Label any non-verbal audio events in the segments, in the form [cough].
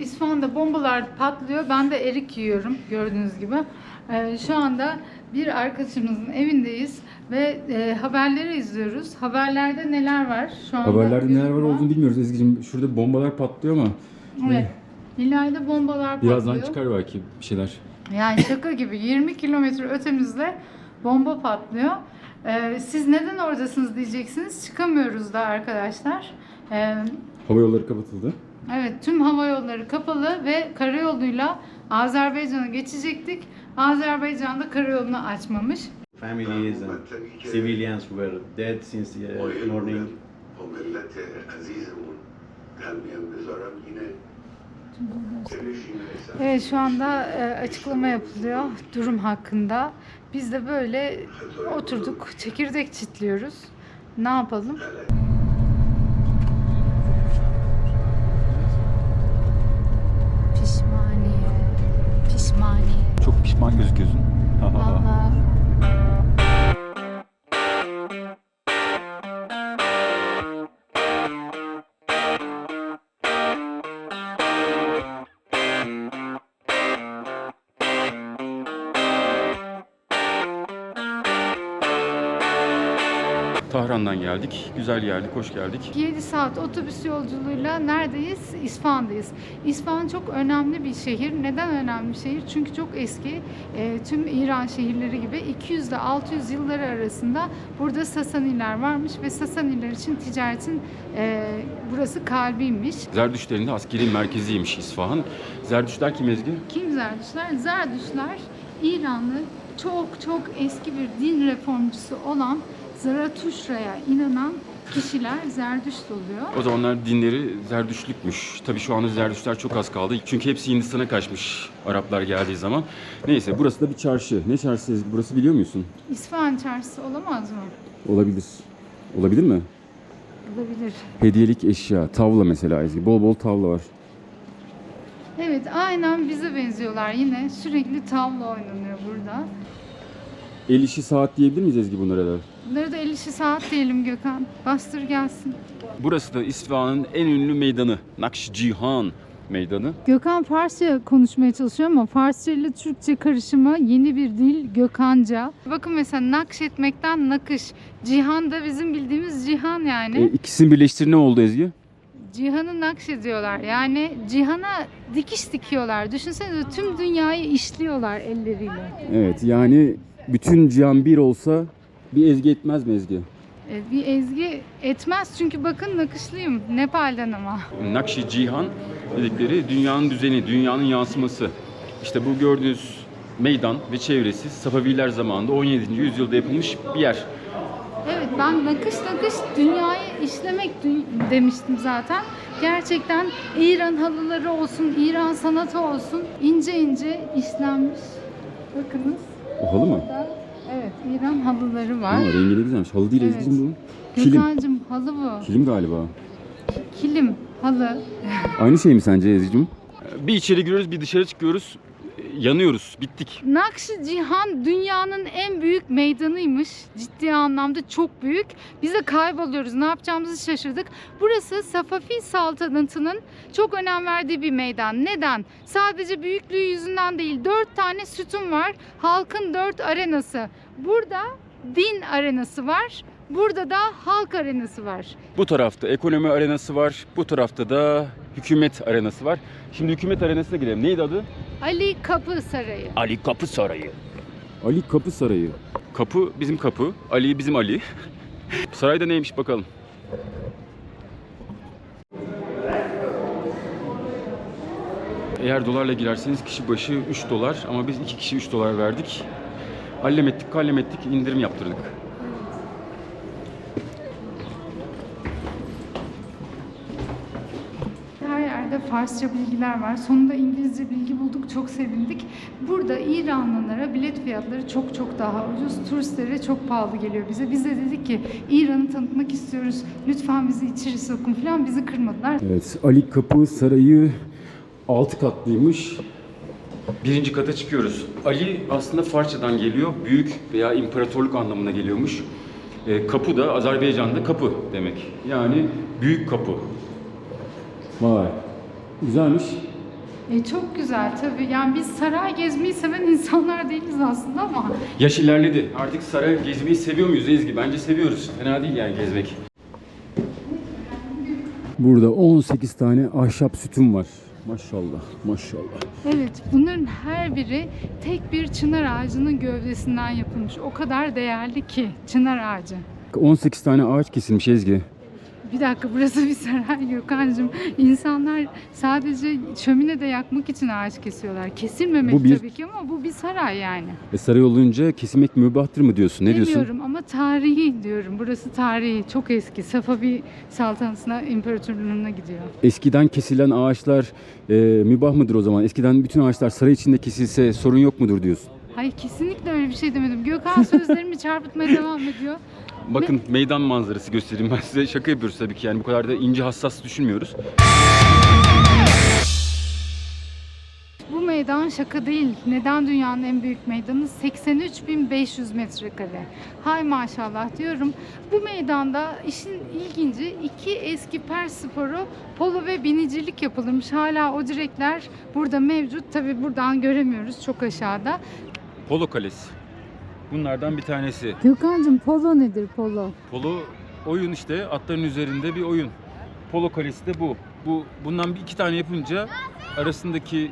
İsfahan'da bombalar patlıyor. Ben de erik yiyorum gördüğünüz gibi. Ee, şu anda bir arkadaşımızın evindeyiz ve e, haberleri izliyoruz. Haberlerde neler var şu anda? Haberlerde neler var olduğunu bilmiyoruz Ezgi'cim. Şurada bombalar patlıyor ama Evet. İleride bombalar birazdan patlıyor. çıkar belki bir şeyler. Yani şaka gibi 20 kilometre ötemizde bomba patlıyor. Ee, siz neden oradasınız diyeceksiniz. Çıkamıyoruz da arkadaşlar. Ee, Hava yolları kapatıldı. Evet tüm hava yolları kapalı ve karayoluyla Azerbaycan'a geçecektik. Azerbaycan'da karayolunu açmamış. Families and civilians were dead since the morning. Yine sevişimle Evet şu anda e, açıklama yapılıyor durum hakkında. Biz de böyle oturduk çekirdek çitliyoruz. Ne yapalım? Pişman gözüküyorsun. Vallahi. Tahran'dan geldik. Güzel geldik, hoş geldik. 7 saat otobüs yolculuğuyla neredeyiz? İsfahan'dayız. İsfahan çok önemli bir şehir. Neden önemli bir şehir? Çünkü çok eski. E, tüm İran şehirleri gibi 200 ile 600 yılları arasında burada Sasaniler varmış ve Sasaniler için ticaretin e, burası kalbiymiş. Zerdüştlerin de askeri merkeziymiş İsfahan. Zerdüştler kim Ezgi? Kim Zerdüşler? Zerdüşler İranlı çok çok eski bir din reformcusu olan Zaratuşra'ya inanan kişiler Zerdüşt oluyor. O zamanlar dinleri Zerdüşlükmüş. Tabii şu anda Zerdüştler çok az kaldı. Çünkü hepsi Hindistan'a kaçmış Araplar geldiği zaman. Neyse burası da bir çarşı. Ne çarşısı? Burası biliyor musun? İsfahan çarşısı olamaz mı? Olabilir. Olabilir mi? Olabilir. Hediyelik eşya. Tavla mesela Ezgi. Bol bol tavla var. Evet aynen bize benziyorlar yine. Sürekli tavla oynanıyor burada. El işi saat diyebilir miyiz Ezgi bunlara da? Bunları da 50 saat diyelim Gökhan. Bastır gelsin. Burası da İsfahan'ın en ünlü meydanı. Nakşicihan meydanı. Gökhan Farsça konuşmaya çalışıyor ama Farsça ile Türkçe karışımı yeni bir dil Gökhanca. Bakın mesela nakşetmekten nakış. Cihan da bizim bildiğimiz cihan yani. E, ikisini birleştir ne oldu Ezgi? Cihan'ı nakşediyorlar. Yani cihana dikiş dikiyorlar. Düşünsenize tüm dünyayı işliyorlar elleriyle. Evet yani bütün cihan bir olsa bir ezgi etmez mi Ezgi? E, Bir ezgi etmez çünkü bakın nakışlıyım Nepal'den ama. Nakşi Cihan dedikleri dünyanın düzeni, dünyanın yansıması. İşte bu gördüğünüz meydan ve çevresi Safaviler zamanında 17. yüzyılda yapılmış bir yer. Evet ben nakış nakış dünyayı işlemek dü- demiştim zaten. Gerçekten İran halıları olsun, İran sanatı olsun ince ince işlenmiş. Bakınız O halı mı? burada evet İran halıları Aa, var. rengi de güzelmiş. Halı değil Evet. Ezgi'cim bu. Kilim. Gökhan'cığım halı bu. Kilim galiba. Kilim, halı. Aynı şey mi sence Ezgi'cim? Bir içeri giriyoruz, bir dışarı çıkıyoruz. Yanıyoruz. Bittik. Nakşi Cihan dünyanın en büyük meydanıymış. Ciddi anlamda çok büyük. Biz de kayboluyoruz. Ne yapacağımızı şaşırdık. Burası Safavi saltanatının çok önem verdiği bir meydan. Neden? Sadece büyüklüğü yüzünden değil. Dört tane sütun var. Halkın dört arenası. Burada din arenası var. Burada da halk arenası var. Bu tarafta ekonomi arenası var. Bu tarafta da hükümet arenası var. Şimdi hükümet arenasına gidelim. Neydi adı? Ali Kapı Sarayı. Ali Kapı Sarayı. Ali Kapı Sarayı. Kapı bizim kapı. Ali bizim Ali. [laughs] Sarayda neymiş bakalım. Eğer dolarla girerseniz kişi başı 3 dolar ama biz 2 kişi 3 dolar verdik. Hallem ettik, kallem ettik, indirim yaptırdık. Her yerde Farsça bilgiler var. Sonunda İngilizce bilgi bulduk. Çok sevindik. Burada İranlılara bilet fiyatları çok çok daha ucuz. Turistlere çok pahalı geliyor bize. Biz de dedik ki İran'ı tanıtmak istiyoruz. Lütfen bizi içeri sokun falan. Bizi kırmadılar. Evet, Ali Kapı Sarayı 6 katlıymış. Birinci kata çıkıyoruz. Ali aslında Farsçadan geliyor. Büyük veya imparatorluk anlamına geliyormuş. E, kapı da Azerbaycan'da kapı demek. Yani büyük kapı. Vay. Güzelmiş. E, çok güzel tabii. Yani biz saray gezmeyi seven [laughs] insanlar değiliz aslında ama Yaş ilerledi. Artık saray gezmeyi seviyor muyuz Ezgi? Bence seviyoruz. Fena değil yani gezmek. Burada 18 tane ahşap sütun var. Maşallah, maşallah. evet bunların her biri tek bir çınar ağacının gövdesinden yapılmış. O kadar değerli ki çınar ağacı. 18 tane ağaç kesilmiş Ezgi. Bir dakika burası bir saray Gökhan'cığım. İnsanlar sadece şöminede yakmak için ağaç kesiyorlar. Kesilmemek Bu bir- tabii ki ama bu bir saray yani. E saray olunca kesilmek mübahtır mı diyorsun? Ne diyorsun? Demiyorum ama tarihi diyorum. Burası tarihi. Çok eski. Safavi saltanatına, imparatorluğuna gidiyor. Eskiden kesilen ağaçlar e, mübah mıdır o zaman? Eskiden bütün ağaçlar saray içinde kesilse sorun yok mudur diyorsun? Hayır kesinlikle öyle bir şey demedim. Gökhan sözlerimi çarpıtmaya devam ediyor. Bakın meydan manzarası göstereyim ben size. Şaka yapıyoruz tabii ki yani bu kadar da ince hassas düşünmüyoruz. Bu meydan şaka değil. Neden dünyanın en büyük meydanı? 83.500 metrekare. Hay maşallah diyorum. Bu meydanda işin ilginci iki eski Pers sporu polo ve binicilik yapılırmış. Hala o direkler burada mevcut. Tabi buradan göremiyoruz çok aşağıda. Polo Kalesi. Bunlardan bir tanesi. Gökhan'cığım polo nedir polo? Polo oyun işte atların üzerinde bir oyun. Polo Kalesi de bu. Bu bundan bir iki tane yapınca arasındaki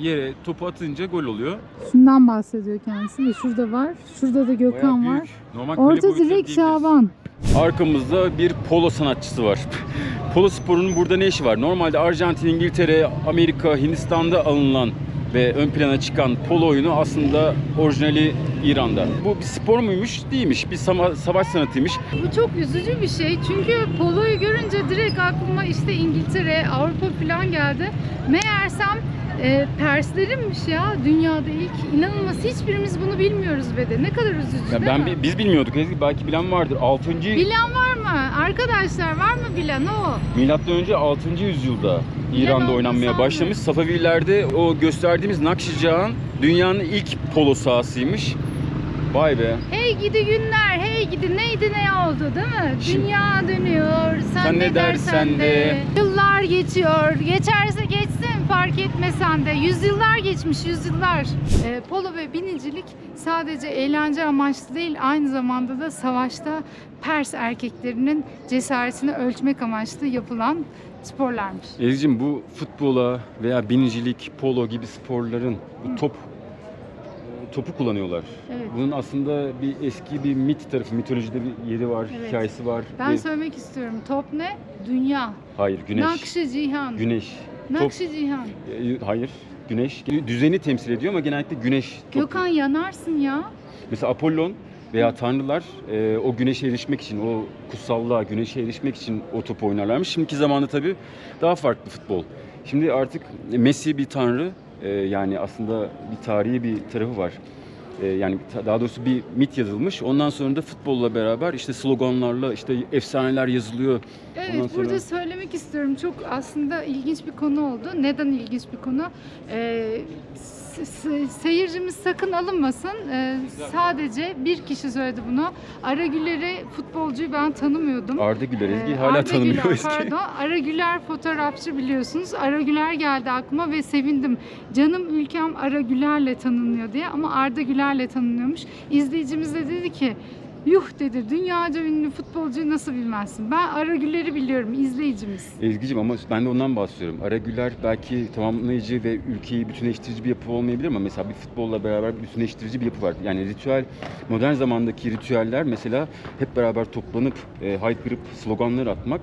yere topu atınca gol oluyor. Şundan bahsediyor kendisi de şurada var. Şurada da Gökhan Bayağı var. büyük. Normal kale Orta boyutları direk diyebiliriz. Şaban. Arkamızda bir polo sanatçısı var. [laughs] polo sporunun burada ne işi var? Normalde Arjantin, İngiltere, Amerika, Hindistan'da alınan ve ön plana çıkan polo oyunu aslında orijinali İran'da. Bu bir spor muymuş? Değilmiş. Bir savaş sanatıymış. Bu çok üzücü bir şey. Çünkü poloyu görünce direkt aklıma işte İngiltere, Avrupa falan geldi. Meğersem e, Perslerinmiş ya dünyada ilk. İnanılmaz hiçbirimiz bunu bilmiyoruz ve de. Ne kadar üzücü Ya değil ben mi? bi- biz bilmiyorduk. Ezgi belki bilen vardır. 6. Bilen var mı? Arkadaşlar var mı bilen o? Milattan önce 6. yüzyılda İran'da oldu oynanmaya başlamış. Safavilerde o gösterdiğimiz Nakşican dünyanın ilk polo sahasıymış. Vay be. Hey gidi günler, hey gidi neydi ne oldu değil mi? Şimdi- Dünya dönüyor, sen, ne dersen dersen de. de. Yıllar geçiyor, geçerse geçsin fark etmesen de. Yüzyıllar geçmiş, yüzyıllar. Ee, polo ve binicilik sadece eğlence amaçlı değil, aynı zamanda da savaşta Pers erkeklerinin cesaretini ölçmek amaçlı yapılan sporlarmış. Ezgi'cim bu futbola veya binicilik, polo gibi sporların bu top topu kullanıyorlar. Evet. Bunun aslında bir eski bir mit tarafı, mitolojide bir yeri var, Evet. hikayesi var. Ben Ve- söylemek istiyorum. Top ne? Dünya. Hayır, güneş. Nakşı Cihan. Güneş. Top, Nakşı Cihan. e, hayır, güneş. Düzeni temsil ediyor ama genellikle güneş. topu. Gökhan yanarsın ya. Mesela Apollon veya tanrılar e, o güneşe erişmek için, o kutsallığa, güneşe erişmek için o topu oynarlarmış. Şimdiki zamanda tabii daha farklı futbol. Şimdi artık Messi bir tanrı, e, yani aslında bir tarihi bir tarafı var. E, yani daha doğrusu bir mit yazılmış. Ondan sonra da futbolla beraber işte sloganlarla işte efsaneler yazılıyor. Evet Ondan sonra- burada söylemek istiyorum. Çok aslında ilginç bir konu oldu. Neden ilginç bir konu? Ee, se- se- seyircimiz sakın alınmasın. Ee, sadece bir kişi söyledi bunu. Ara Güler'i futbolcuyu ben tanımıyordum. Arda Güler Ezgi Ee, hala Arda tanımıyor Güler, Ezgi. Pardon. Ara Güler fotoğrafçı biliyorsunuz. Ara Güler geldi aklıma ve sevindim. Canım ülkem Ara Güler'le tanınıyor diye ama Arda Güler'le tanınıyormuş. İzleyicimiz de dedi ki Yuh dedi dünyaca ünlü futbolcuyu nasıl bilmezsin? Ben Ara Güler'i biliyorum izleyicimiz. Ezgi'cim ama ben de ondan bahsediyorum. Ara Güler belki tamamlayıcı ve ülkeyi bütünleştirici bir yapı olmayabilir ama mesela bir futbolla beraber bütünleştirici bir yapı var. Yani ritüel, modern zamandaki ritüeller mesela hep beraber toplanıp e, haykırıp sloganlar atmak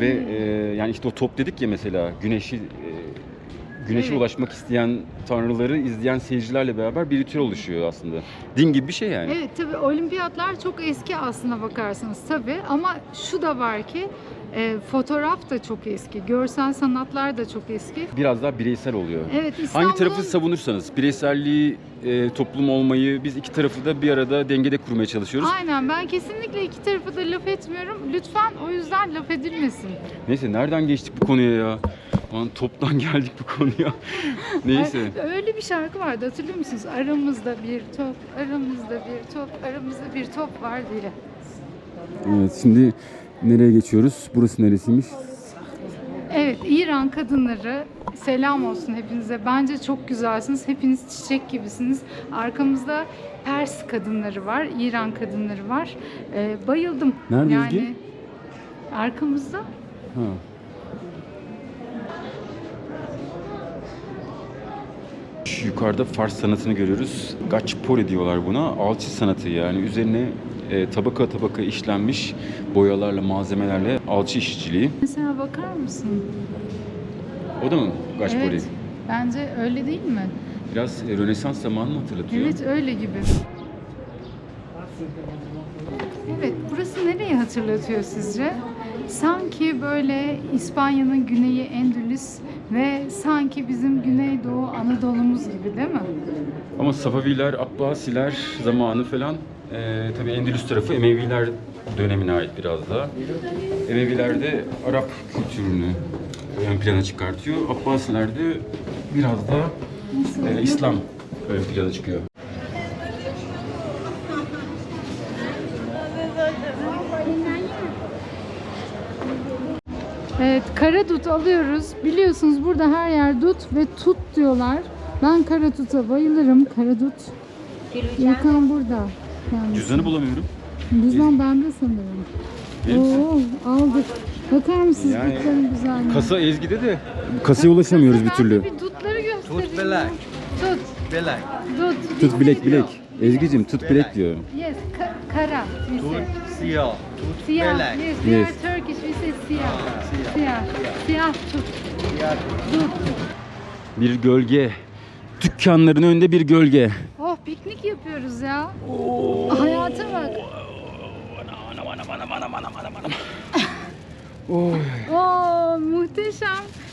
ve e, yani işte o top dedik ya mesela güneşi e, güneşe Evet. ulaşmak isteyen tanrıları izleyen seyircilerle beraber bir ritüel oluşuyor aslında. Din gibi bir şey yani. Evet tabii olimpiyatlar çok eski aslına bakarsanız tabii ama şu da var ki e, fotoğraf da çok eski, görsel sanatlar da çok eski. Biraz daha bireysel oluyor. Evet. Hangi tarafı savunursanız, bireyselliği, e, toplum olmayı, biz iki tarafı da bir arada dengede kurmaya çalışıyoruz. Aynen ben kesinlikle iki tarafı da laf etmiyorum. Lütfen o yüzden laf edilmesin. Neyse nereden geçtik bu konuya ya? Aman toptan [laughs] geldik bu konuya. [laughs] Neyse. Öyle bir şarkı vardı hatırlıyor musunuz? Aramızda bir top, aramızda bir top, aramızda bir top var diye. Evet şimdi nereye geçiyoruz? Burası neresiymiş? Evet, İran kadınları selam olsun hepinize. Bence çok güzelsiniz. Hepiniz çiçek gibisiniz. Arkamızda Pers kadınları var, İran kadınları var. Ee, bayıldım. Nerede yani? Arkamızda. Ha. Yukarıda Fars sanatını görüyoruz. Gaçpori diyorlar buna. Alçı sanatı yani üzerine e, tabaka tabaka işlenmiş boyalarla, malzemelerle alçı işçiliği. Mesela bakar mısın? O da mı Gaçpori? Evet. Bence öyle değil mi? Biraz e, Rönesans zamanını hatırlatıyor. Evet öyle gibi. Evet burası nereyi hatırlatıyor sizce? Sanki böyle İspanya'nın güneyi Endülüs ve sanki bizim Güneydoğu Anadolu'muz gibi değil mi? Ama Safaviler, Abbasiler zamanı falan e, tabii Endülüs tarafı Emeviler dönemine ait biraz daha. Emeviler de Arap kültürünü ön plana çıkartıyor. Abbasiler de biraz daha e, İslam ön plana çıkıyor. [laughs] Evet kara dut alıyoruz. Biliyorsunuz burada her yer dut ve tut diyorlar. Ben kara tuta bayılırım. Kara dut. Yakan burada. Yani Cüzdanı bulamıyorum. cüzdan bende sanırım. Benim- Oo aldık. Bakar mısınız Yani dutların güzelliğine? Kasa Ezgi'de de kasaya ulaşamıyoruz bir türlü. Bir dutları göstereyim. Tut belek. Tut. Belek. Dut. Tut bilek bilek. Ezgi'cim tut bilek diyor. Yes, ka- kara. Tut siyah. Tut Siyah. belek. Yes, Yes. Siyah. siyah. Siyah. Siyah tut. Siyah. Dut. Bir gölge. Dükkanların önünde bir gölge. Oh piknik yapıyoruz ya. Hayata bak. Oy. Oo muhteşem.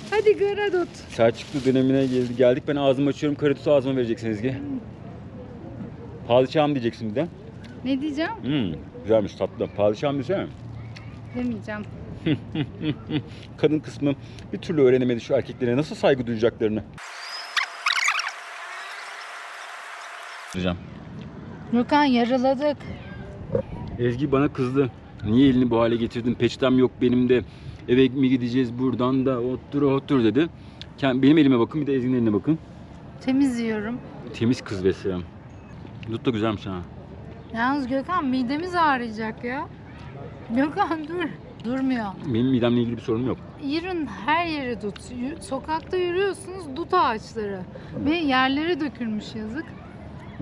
Hadi kara dut. Selçuklu dönemine geldi- geldik. Ben ağzımı açıyorum. Karatusu ağzıma vereceksin Ezgi. Padişahım diyeceksin bir de. Ne diyeceğim? Hmm, güzelmiş tatlı. Padişahım desene. Demeyeceğim. [laughs] Kadın kısmı bir türlü öğrenemedi şu erkeklere nasıl saygı duyacaklarını. Diyeceğim. Gökhan yarıladık. Ezgi bana kızdı. Niye elini bu hale getirdin? Peçetem yok benim de. Eve mi gideceğiz buradan da otur otur dedi. Benim elime bakın bir de Ezgi'nin eline bakın. Temiz yiyorum. Temiz kız beslerim. Dut da güzelmiş ha. Yalnız Gökhan midemiz ağrıyacak ya. Gökhan dur. Durmuyor. Benim midemle ilgili bir sorunum yok. İran her yeri dut. Sokakta yürüyorsunuz dut ağaçları. Ve yerlere dökülmüş yazık.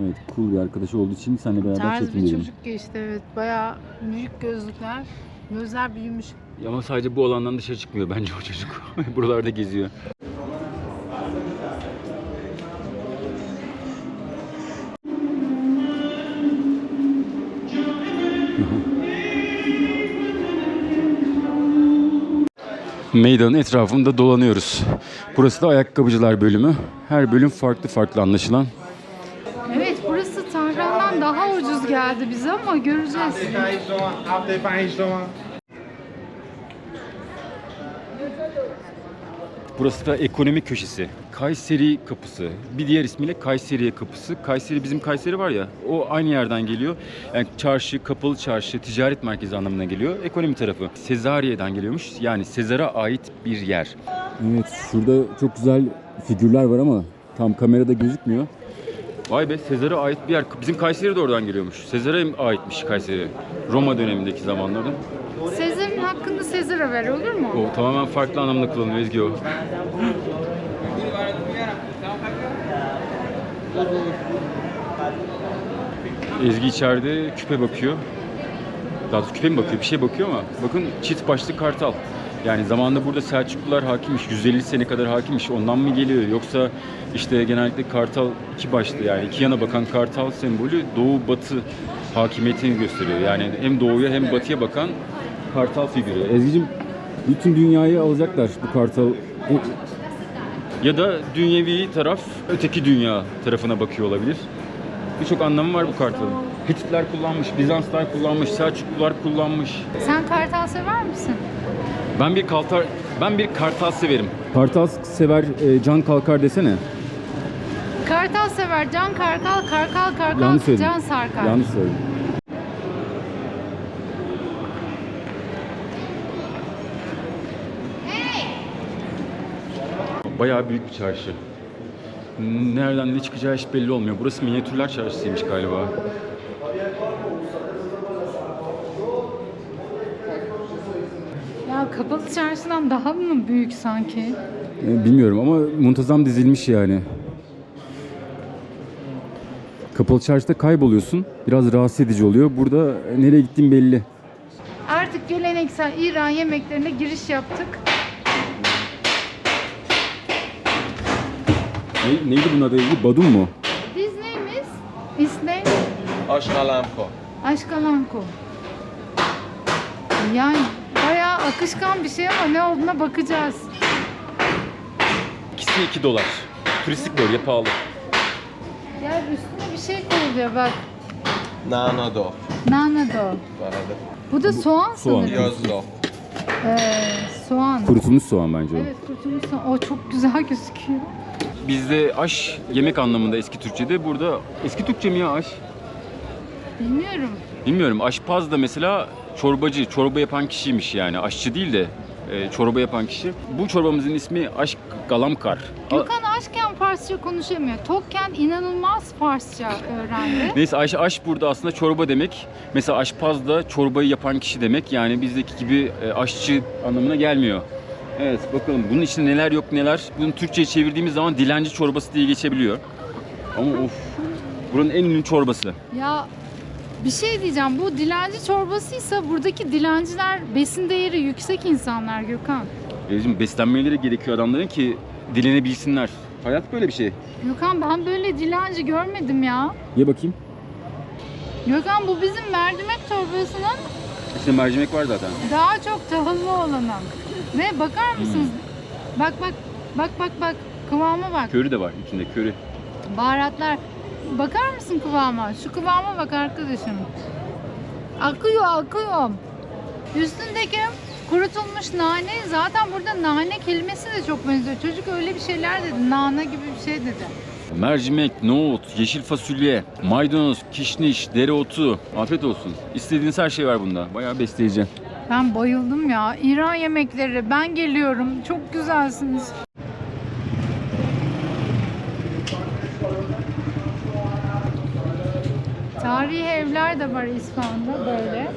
Evet, cool bir arkadaş olduğu için seninle beraber Tarz bir çekindim. çocuk geçti evet. Bayağı büyük gözlükler. Gözler büyümüş. Ama sadece bu alandan dışarı çıkmıyor bence o çocuk. [laughs] Buralarda geziyor. Meydanın etrafında dolanıyoruz. Burası da ayakkabıcılar bölümü. Her bölüm farklı farklı anlaşılan. Evet burası Tahran'dan daha ucuz geldi bize ama göreceğiz. Burası da ekonomi köşesi. Kayseri kapısı. Bir diğer ismiyle Kayseriye kapısı. Kayseri bizim Kayseri var ya o aynı yerden geliyor. Yani çarşı, kapalı çarşı, ticaret merkezi anlamına geliyor. Ekonomi tarafı. Sezariye'den geliyormuş. Yani Sezar'a ait bir yer. Evet şurada çok güzel figürler var ama tam kamerada gözükmüyor. Vay be Sezar'a ait bir yer. Bizim Kayseri de oradan geliyormuş. Sezar'a aitmiş Kayseri. Roma dönemindeki zamanlarda. Hakkını Sezar'a ver olur mu? O tamamen farklı anlamda kullanılıyor Ezgi o. Ezgi içeride küpe bakıyor. Daha doğrusu küpe mi bakıyor? Bir şey bakıyor ama bakın çift başlı kartal. Yani zamanında burada Selçuklular hakimmiş. 150 sene kadar hakimmiş. Ondan mı geliyor? Yoksa işte genellikle kartal iki başlı yani iki yana bakan kartal sembolü doğu batı hakimiyetini gösteriyor. Yani hem doğuya hem batıya bakan kartal figürü. Ezgi'cim bütün dünyayı alacaklar bu kartal. Ya da dünyevi taraf öteki dünya tarafına bakıyor olabilir. Birçok anlamı var bu kartalın. Hititler kullanmış, Bizanslar kullanmış, Selçuklular kullanmış. Sen kartal sever misin? Ben bir kartal ben bir kartal severim. Kartal sever e, can kalkar desene. Kartal sever, can karkal, karkal karkal, Yanlış söyledim. can sarkar. Yanlış söyledim. Bayağı büyük bir çarşı. Nereden ne çıkacağı hiç belli olmuyor. Burası minyatürler çarşısıymış galiba. Ya kapalı çarşıdan daha mı büyük sanki? E, Bilmiyorum ama muntazam dizilmiş yani. Kapalı çarşıda kayboluyorsun. Biraz rahatsız edici oluyor. Burada nereye gittiğin belli. Artık geleneksel İran yemeklerine giriş yaptık. Ne, neydi bunun adı? Badum mu? Biz neyimiz? İsne Ashkalamko. Aşkalanko. Yani bayağı akışkan bir şey ama ne olduğuna bakacağız. İkisi 2 dolar. Turistik bölge pahalı. Gel üstüne bir şey koyuluyor bak. Nanado. Nanado. Beraber. Bu da soğan, Soğan. sanırım. Yazdo. Ee, soğan. Kurutulmuş soğan bence o. Evet kurutulmuş soğan. O çok güzel [laughs] gözüküyor. Bizde aş yemek anlamında eski Türkçe'de. Burada eski Türkçe mi ya aş? Bilmiyorum. Bilmiyorum. Aşpaz da mesela çorbacı, çorba yapan kişiymiş yani. Aşçı değil de e, çorba yapan kişi. Bu çorbamızın ismi Aşk Galamkar. Gökhan aşken Farsça konuşamıyor. Tokken inanılmaz Farsça öğrendi. [laughs] Neyse Aş, aş burada aslında çorba demek. Mesela aşpaz da çorbayı yapan kişi demek. Yani bizdeki gibi e, aşçı anlamına gelmiyor. Evet bakalım bunun içinde neler yok neler. Bunu Türkçe'ye çevirdiğimiz zaman dilenci çorbası diye geçebiliyor. Ama of buranın en ünlü çorbası. Ya bir şey diyeceğim. Bu dilenci çorbasıysa buradaki dilenciler besin değeri yüksek insanlar Gökhan. Bizim beslenmeleri gerekiyor adamların ki dilenebilsinler. Hayat böyle bir şey. Gökhan ben böyle dilenci görmedim ya. Ye bakayım. Gökhan bu bizim mercimek çorbasının İçinde mercimek var zaten. daha çok tahıllı olanı. Ve bakar mısınız? Bak bak bak bak bak kıvama bak. Köri de var içinde köri. Baharatlar. Bakar mısın kıvama? Şu kıvama bak arkadaşım. Akıyor akıyor. Üstündeki kurutulmuş nane zaten burada nane kelimesi de çok benziyor. Çocuk öyle bir şeyler dedi. Nane gibi bir şey dedi. Mercimek, nohut, yeşil fasulye, maydanoz, kişniş, dereotu. Afiyet olsun. İstediğiniz her şey var bunda. Bayağı besleyici. Ben bayıldım ya. İran yemekleri. Ben geliyorum. Çok güzelsiniz. Tarihi evler de var İsfahan'da böyle.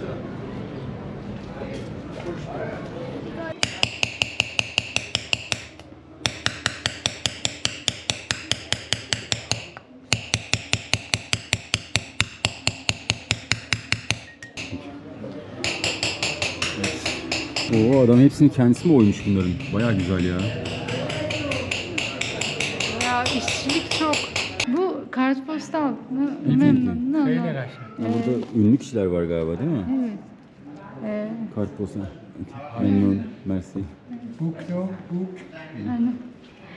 Adam hepsini kendisi mi oymuş bunların? Bayağı güzel ya. Ya işçilik çok. Bu kartpostal. Ne, İlk ne, ne, ne? Burada ünlü kişiler var galiba değil mi? Evet. Ee, Kartpostal. Memnun, mersi. yani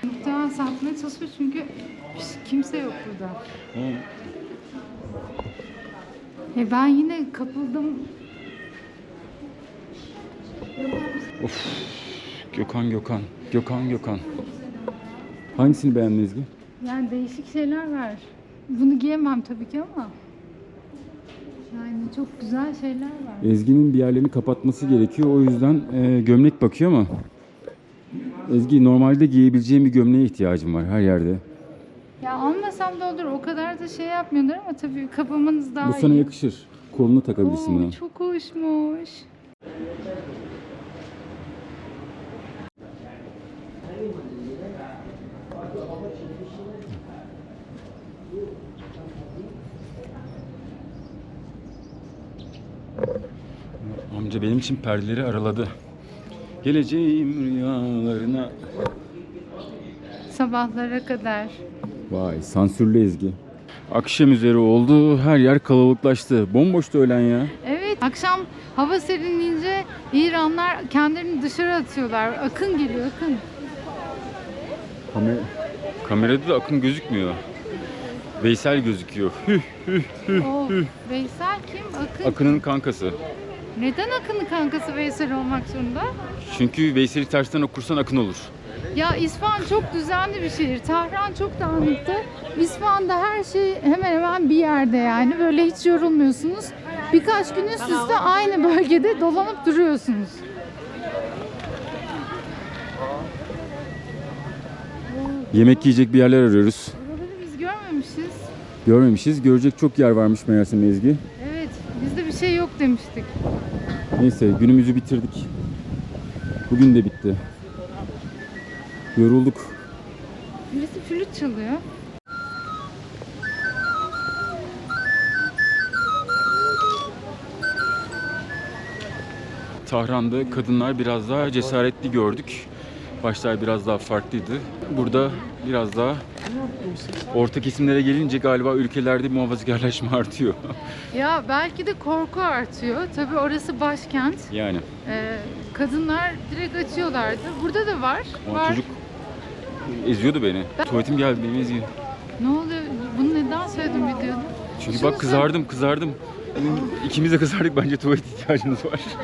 muhtemelen satmaya çalışıyor çünkü kimse yok burada. E ben yine kapıldım. Of. Gökhan Gökhan. Gökhan Gökhan. Hangisini beğendin Ezgi? Yani değişik şeyler var. Bunu giyemem tabii ki ama. Yani çok güzel şeyler var. Ezgi'nin bir yerlerini kapatması gerekiyor. O yüzden e, gömlek bakıyor ama Ezgi normalde giyebileceğim bir gömleğe ihtiyacım var her yerde. Ya almasam da olur. O kadar da şey yapmıyorlar ama tabii kapamanız daha Bu sana iyi. yakışır. Koluna takabilirsin Oo, bunu. çok hoşmuş. Amca benim için perdeleri araladı. Geleceğim rüyalarına. Sabahlara kadar. Vay sansürlü Ezgi. Akşam üzeri oldu. Her yer kalabalıklaştı. Bomboştu öğlen ya. Evet. Akşam hava serinleyince İranlar kendilerini dışarı atıyorlar. Akın geliyor akın. Kamer Kamerada da akın gözükmüyor. Veysel gözüküyor. Hüh, Of. Veysel kim? Akın. Akın'ın kankası. Neden Akın'ın kankası Veysel olmak zorunda? Çünkü Veysel'i tersten okursan akın olur. Ya İsfahan çok düzenli bir şehir. Tahran çok dağınıktı. İsfahan'da her şey hemen hemen bir yerde yani. Böyle hiç yorulmuyorsunuz. Birkaç gün üst üste aynı bölgede dolanıp duruyorsunuz. Yemek yiyecek bir yerler arıyoruz. Buraları biz görmemişiz. Görmemişiz. Görecek çok yer varmış meğerse Ezgi. Neyse günümüzü bitirdik. Bugün de bitti. Yorulduk. Birisi flüt çalıyor. Tahran'da kadınlar biraz daha cesaretli gördük. Başlar biraz daha farklıydı. Burada biraz daha orta kesimlere gelince galiba ülkelerde muhafazakarlaşma [laughs] artıyor. Ya belki de korku artıyor. Tabii orası başkent. yani Ee, kadınlar direkt açıyorlardı. Burada da var. ama var. çocuk eziyordu beni. Tuvaletim geldi benim eziyor. Ne oluyor? Bunu neden söyledim videoda? Çünkü Şunu bak kızardım kızardım. İkimiz de kızardık bence tuvalet ihtiyacımız var.